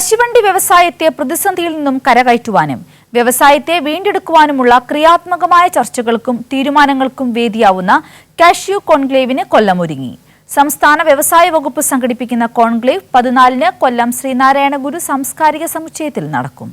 കശുവണ്ടി വ്യവസായത്തെ പ്രതിസന്ധിയിൽ നിന്നും കരകയറ്റുവാനും വ്യവസായത്തെ വീണ്ടെടുക്കുവാനുമുള്ള ക്രിയാത്മകമായ ചർച്ചകൾക്കും തീരുമാനങ്ങൾക്കും വേദിയാവുന്ന കാഷ്യൂ കോൺക്ലേവിന് കൊല്ലമൊരുങ്ങി. സംസ്ഥാന വ്യവസായ വകുപ്പ് സംഘടിപ്പിക്കുന്ന കോൺക്ലേവ് പതിനാലിന് കൊല്ലം ശ്രീനാരായണ ഗുരു സാംസ്കാരിക സമുച്ചയത്തിൽ നടക്കും.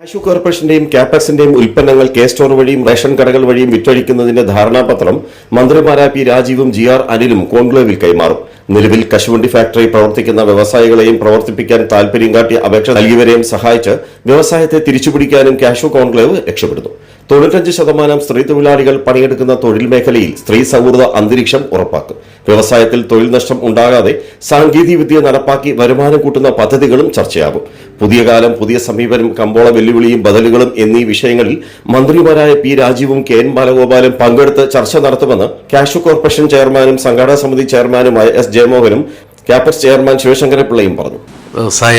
കാഷ്യൂ കോർപ്പറേഷന്റെയും കാപ്പക്സിന്റെയും ഉൽപ്പന്നങ്ങൾ കെ സ്റ്റോർ വഴിയും റേഷൻ കടകൾ വഴിയും വിറ്റഴിക്കുന്നതിന്റെ ധാരണാപത്രം മന്ത്രിമാരായ പി രാജീവും ജി ആർ അനിലും കോൺക്ലേവിൽ കൈമാറും. നിലവിൽ കശുവണ്ടി ഫാക്ടറി പ്രവർത്തിക്കുന്ന വ്യവസായികളെയും പ്രവർത്തിപ്പിക്കാൻ താൽപര്യം കാട്ടി അപേക്ഷ നൽകിയവരെയും സഹായിച്ച് വ്യവസായത്തെ തിരിച്ചുപിടിക്കാനും കാഷു കോൺക്ലേവ് ലക്ഷ്യമിടുന്നു തൊണ്ണൂറ്റഞ്ച് ശതമാനം സ്ത്രീ തൊഴിലാളികൾ പണിയെടുക്കുന്ന തൊഴിൽ മേഖലയിൽ സ്ത്രീ സൗഹൃദ അന്തരീക്ഷം ഉറപ്പാക്കും. വ്യവസായത്തിൽ തൊഴിൽ നഷ്ടം ഉണ്ടാകാതെ സാങ്കേതിക വിദ്യ നടപ്പാക്കി വരുമാനം കൂട്ടുന്ന പദ്ധതികളും ചർച്ചയാകും. പുതിയ കാലം പുതിയ സമീപനം കമ്പോള വെല്ലുവിളിയും ബദലുകളും എന്നീ വിഷയങ്ങളിൽ മന്ത്രിമാരായ പി രാജീവും കെ എൻ ബാലഗോപാലും പങ്കെടുത്ത് ചർച്ച നടത്തുമെന്ന് കാഷു കോർപ്പറേഷൻ ചെയർമാനും സംഘാടക സമിതി ചെയർമാനുമായ എസ് ജയമോഹനും ക്യാപ്റ്റ് ചെയർമാൻ ശിവശങ്കരപിള്ളയും പറഞ്ഞു. വ്യവസായ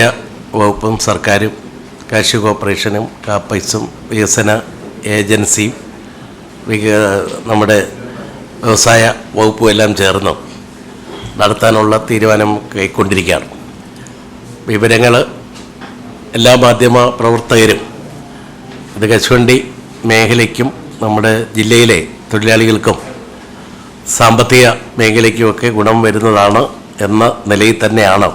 വകുപ്പും സർക്കാരും കാർഷിക കോർപ്പറേഷനും കാപ്പൈസും വികസന ഏജൻസിയും നമ്മുടെ വ്യവസായ വകുപ്പും എല്ലാം ചേർന്ന് നടത്താനുള്ള തീരുമാനം കൈക്കൊണ്ടിരിക്കുകയാണ്. വിവരങ്ങൾ എല്ലാ മാധ്യമ പ്രവർത്തകരും ഇത് കശുവണ്ടി മേഖലയ്ക്കും നമ്മുടെ ജില്ലയിലെ തൊഴിലാളികൾക്കും സാമ്പത്തിക മേഖലയ്ക്കുമൊക്കെ ഗുണം വരുന്നതാണ് എന്ന നിലയിൽ തന്നെയാണ്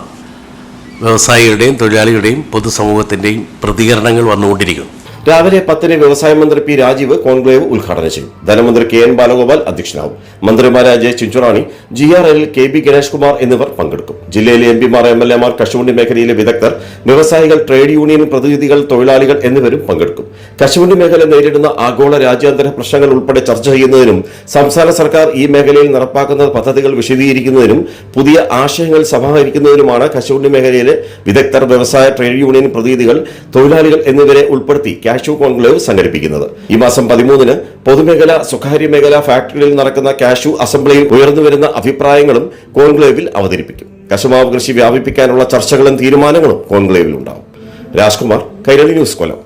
വ്യവസായിയുടെയും തൊഴിലാളിയുടെയും പൊതുസമൂഹത്തിന്റെയും പ്രതികരണങ്ങൾ വന്നുകൊണ്ടിരിക്കുന്നു രാവിലെ പത്തിന് വ്യവസായ മന്ത്രി പി രാജീവ് കോൺക്ലേവ് ഉദ്ഘാടനം ചെയ്യും. ധനമന്ത്രി കെ എൻ ബാലഗോപാൽ അധ്യക്ഷനാവും. മന്ത്രിമാരായ J Chinchurani G R L K B Ganesh Kumar എന്നിവർ പങ്കെടുക്കും. ജില്ലയിലെ എം പിമാർ എം എൽ എമാർ കശുവണ്ടി മേഖലയിലെ വിദഗ്ധർ വ്യവസായികൾ ട്രേഡ് യൂണിയൻ പ്രതിനിധികൾ തൊഴിലാളികൾ എന്നിവരും പങ്കെടുക്കും. കശുവണ്ടി മേഖല നേരിടുന്ന ആഗോള രാജ്യാന്തര പ്രശ്നങ്ങൾ ഉൾപ്പെടെ ചർച്ച ചെയ്യുന്നതിനും സംസ്ഥാന സർക്കാർ ഈ മേഖലയിൽ നടപ്പാക്കുന്ന പദ്ധതികൾ വിശദീകരിക്കുന്നതിനും പുതിയ ആശയങ്ങൾ സമാഹരിക്കുന്നതിനുമാണ് കശുവണ്ടി മേഖലയിലെ വിദഗ്ധർ വ്യവസായ ട്രേഡ് യൂണിയൻ പ്രതിനിധികൾ തൊഴിലാളികൾ എന്നിവരെ ഉൾപ്പെടുത്തി കാഷ്യൂ കോൺക്ലേവ് സംഘടിപ്പിക്കുന്നത്. ഈ മാസം പതിമൂന്നിന് പൊതുമേഖല സ്വകാര്യ മേഖല ഫാക്ടറികളിൽ നടക്കുന്ന കാഷ്യൂ അസംബ്ലിയിൽ ഉയർന്നുവരുന്ന അഭിപ്രായങ്ങളും കോൺക്ലേവിൽ അവതരിപ്പിക്കും. കശുമാവ് കൃഷി വ്യാപിപ്പിക്കാനുള്ള ചർച്ചകളും തീരുമാനങ്ങളും കോൺക്ലേവിൽ ഉണ്ടാവും രാജ്കുമാർ കൈരളി ന്യൂസ് കൊല്ലം.